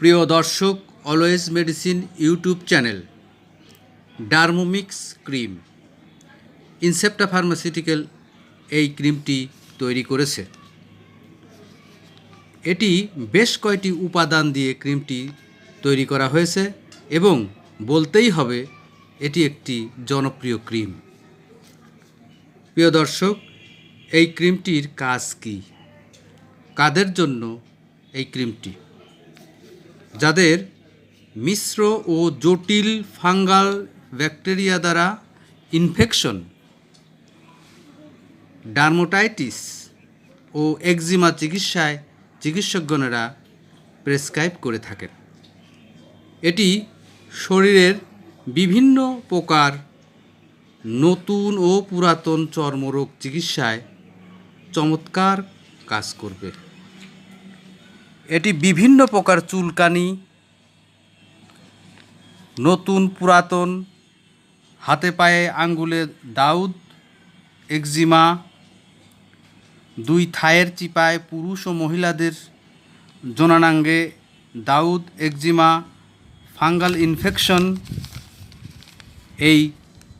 প্রিয় দর্শক always medicine YouTube channel Dermomix cream Incepta pharmaceutical এই ক্রিমটি তৈরি করেছে। এটি বেশ কয়টি উপাদান দিয়ে ক্রিমটি তৈরি করা হয়েছে এবং বলতেই হবে এটি একটি জনপ্রিয় ক্রিম প্রিয় দর্শক, এই ক্রিমটির কাজ কী? কাদের জন্য এই ক্রিমটি যাদের মিশ্র ও জটিল ফাঙ্গাল ব্যাকটেরিয়া দ্বারা ইনফেকশন, ডার্মোটাইটিস ও একজিমা চিকিৎসায় চিকিৎসকগণেরা প্রেসক্রাইব করে থাকেন। এটি শরীরের বিভিন্ন প্রকার নতুন ও পুরাতন চর্মরোগ চিকিৎসায় চমৎকার কাজ করবে। এটি বিভিন্ন প্রকার চুলকানি, নতুন পুরাতন, হাতে পায়ে আঙ্গুলে দাউদ, একজিমা, দুই থায়ের চিপায় পুরুষ ও মহিলাদের জননাঙ্গে দাউদ, একজিমা, ফাঙ্গাল ইনফেকশন। এই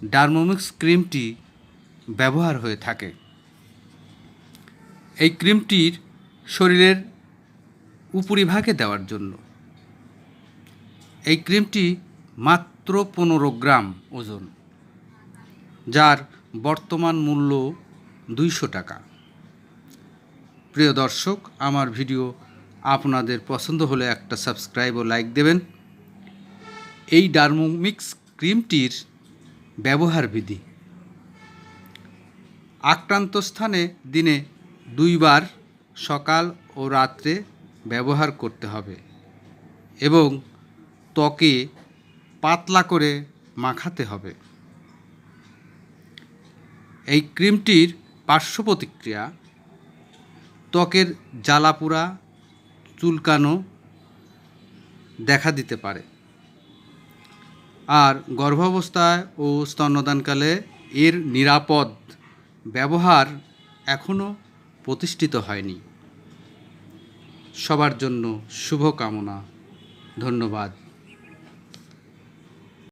ডার্মোমিক্স ক্রিমটি ব্যবহার হয়ে থাকে। এই ক্রিমটির শরীরের উপরিভাগে দেওয়ার জন্য। এই ক্রিমটি মাত্র পনেরো গ্রাম ওজন, যার বর্তমান মূল্য দুইশো টাকা। প্রিয় দর্শক, আমার ভিডিও আপনাদের পছন্দ হলে একটা সাবস্ক্রাইব ও লাইক দেবেন। এই ডার্মোমিক্স ক্রিমটির ব্যবহার বিধি। আক্রান্ত স্থানে দিনে দুইবার সকাল ও রাত্রে ব্যবহার করতে হবে এবং ত্বকে পাতলা করে মাখাতে হবে। এই ক্রিমটির পার্শ্ব প্রতিক্রিয়া ত্বকের জ্বালাপুরা চুলকানো দেখা দিতে পারে। আর গর্ভাবস্থায় ও স্তন্যদানকালে এর নিরাপদ ব্যবহার এখনও প্রতিষ্ঠিত হয়নি। সবার জন্য শুভকামনা। ধন্যবাদ।